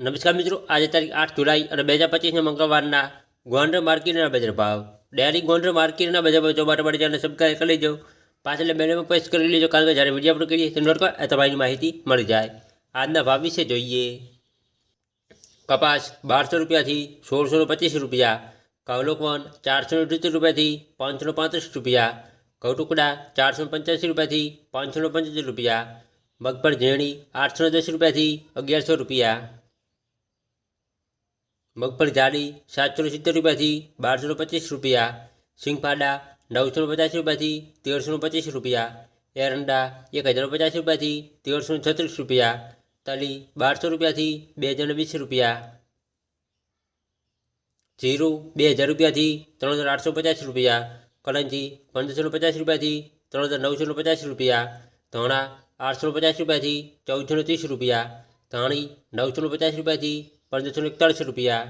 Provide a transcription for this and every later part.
નમસ્કાર મિત્રો, આજે તારીખ આઠ જુલાઈ અને બે હજાર પચીસના મંગળવારના ગોંડર માર્કેટના બજાર ભાવ. ડેરી ગોંડર માર્કેટના બજાર ભાવ જોવા માટે ચેનલ સબસ્ક્રાઈબ કરી લેજો. પાછળ બેનમાં પ્રેસ કરી લેજો, કારણ કે જ્યારે વીડિયો અપલોડ કરીએ તો નોટ પર તમારી માહિતી મળી જાય. આજના ભાવ વિશે જોઈએ. કપાસ બારસો રૂપિયાથી સોળસો પચીસ રૂપિયા, કવલોકવન ચારસો અઢીસો રૂપિયાથી પાંચસો પાંત્રીસ રૂપિયા ઘઉં ટુકડા ચારસો પંચ્યાસી રૂપિયાથી પાંચસો પંચોતેર રૂપિયા, મગફળ ઝેણી આઠસો દસ રૂપિયાથી અગિયારસો રૂપિયા મગફળી જાડી સાતસો સિત્તેર રૂપિયાથી બારસો પચીસ રૂપિયા, સિંગફાડા નવસો પચાસ રૂપિયાથી તેરસો પચીસ રૂપિયા, એરંડા એક હજાર પચાસ રૂપિયાથી તેરસો છત્રીસ રૂપિયા, તલી બારસો રૂપિયાથી બે હજાર વીસ રૂપિયા, જીરું બે હજાર રૂપિયાથી ત્રણ હજાર આઠસો પચાસ રૂપિયા, કલંજી પંદરસો પચાસ રૂપિયાથી ત્રણ હજાર નવસો પચાસ રૂપિયા, ધાણા આઠસો પચાસ રૂપિયાથી ચૌદસો ત્રીસ રૂપિયા, ધાણી નવસો પચાસ રૂપિયાથી પંદરસો એકતાળીસ રૂપિયા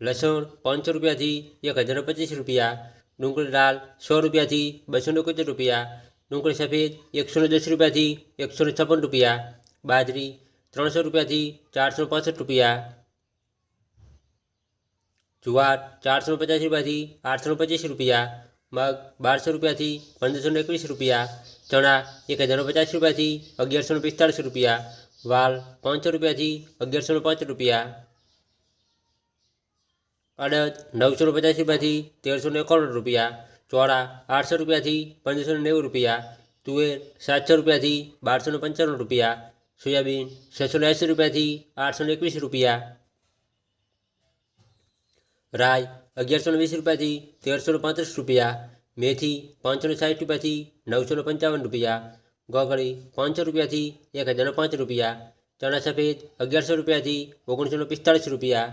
લસણ પાંચસો રૂપિયાથી એક હજાર પચીસ રૂપિયા ડુંગળી લાલ સો રૂપિયાથી બસો એકોતેર રૂપિયા ડુંગળી સફેદ એકસો દસ રૂપિયાથી એકસો છપ્પન રૂપિયા બાજરી ત્રણસો રૂપિયાથી ચારસો પાસઠ રૂપિયા જુવાર ચારસો પચાસ રૂપિયાથી આઠસો પચીસ રૂપિયા મગ બારસો રૂપિયાથી પંદરસો એકવીસ રૂપિયા ચણા એક હજાર પચાસ રૂપિયાથી અગિયારસો પિસ્તાળીસ રૂપિયા વાલ પાંચસો રૂપિયાથી અગિયારસો પાંચ રૂપિયા. અડદ નવસો પચાસ રૂપિયાથી તેરસો એકાણું રૂપિયા. ચોળા આઠસો રૂપિયાથી પંદરસો નેવું રૂપિયા. તુવેર સાતસો રૂપિયાથી બારસો પંચાણું રૂપિયા. સોયાબીન છસો એંસી રૂપિયાથી આઠસો એકવીસ રૂપિયા. રાય અગિયારસો વીસ રૂપિયાથી તેરસો પાંત્રીસ રૂપિયા. મેથી પાંચસો સાઠ રૂપિયાથી નવસો પંચાવન રૂપિયા. ગોગળી પાંચસો રૂપિયાથી એક હજાર પાંચ રૂપિયા. ચણા સફેદ અગિયારસો રૂપિયાથી ઓગણીસો પિસ્તાળીસ રૂપિયા.